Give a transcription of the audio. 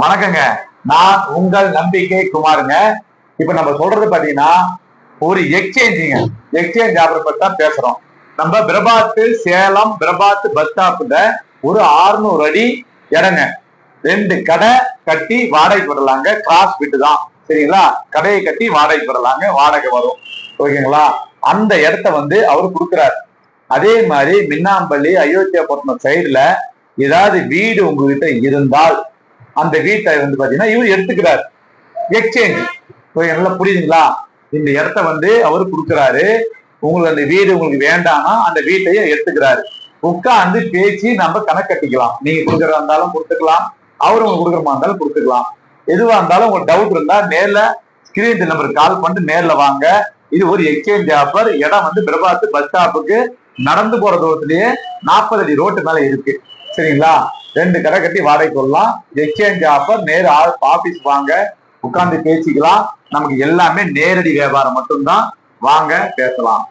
வணக்கங்க. நான் உங்கள் நம்பிக்கை குமாருங்க. இப்ப நம்ம சொல்றது பாத்தீங்கன்னா ஒரு எக்ஸ்சேஞ்சுங்க. எக்ஸ்சேஞ்ச் ஆஃபர் பத்தி தான் பேசுறோம். நம்ம பிரபாத்து சேலம் பிரபாத்து பஸ் ஸ்டாப்ல ஒரு 600 அடி இடங்க ரெண்டு கடை கட்டி வாடகைக்கு விடலாங்க கிராஸ் விட்டு தான் சரிங்களா? கடையை கட்டி வாடகைக்கு விடலாங்க வாடகை வரும். ஓகேங்களா? அந்த இடத்த வந்து அவர் கொடுக்குறாரு. அதே மாதிரி மின்னாம்பள்ளி அயோத்தியாபட்டினம் சைடுல ஏதாவது வீடு உங்ககிட்ட இருந்தால் அந்த வீட்டை வந்து பாத்தீங்கன்னா இவர் எடுத்துக்கிறார். எக்ஸ்சேஞ்ச் நல்லா புரியுதுங்களா? இந்த இடத்த வந்து அவர் கொடுக்குறாரு. உங்களுக்கு அந்த வீடு உங்களுக்கு வேண்டாம்னா அந்த வீட்டையே எடுத்துக்கிறாரு. உட்காந்து பேசி நம்ம கணக்கு கட்டிக்கலாம். நீங்க கொடுக்கறதா இருந்தாலும் கொடுத்துக்கலாம். அவர் உங்களுக்கு கொடுக்குறமா இருந்தாலும் கொடுத்துக்கலாம். எதுவா இருந்தாலும் உங்களுக்கு டவுட் இருந்தா நேர்ல ஸ்கிரீன் நம்பருக்கு கால் பண்ணிட்டு நேர்ல வாங்க. இது ஒரு எக்ஸ்சேஞ்ச் ஆஃபர் இடம் வந்து பிரபாத் பஸ் ஸ்டாப்புக்கு நடந்து போற தூரத்திலேயே நாற்பது அடி ரோட்டு மேல இருக்கு. சரிங்களா? ரெண்டு கடை கட்டி வாடகை கொள்ளலாம் எக்ஸ்சேஞ்ச் ஆஃபர் நேரு ஆபீஸ் வாங்க. உட்கார்ந்து பேசிக்கலாம். நமக்கு எல்லாமே நேரடி வியாபாரம் மட்டும்தான். வாங்க பேசலாம்.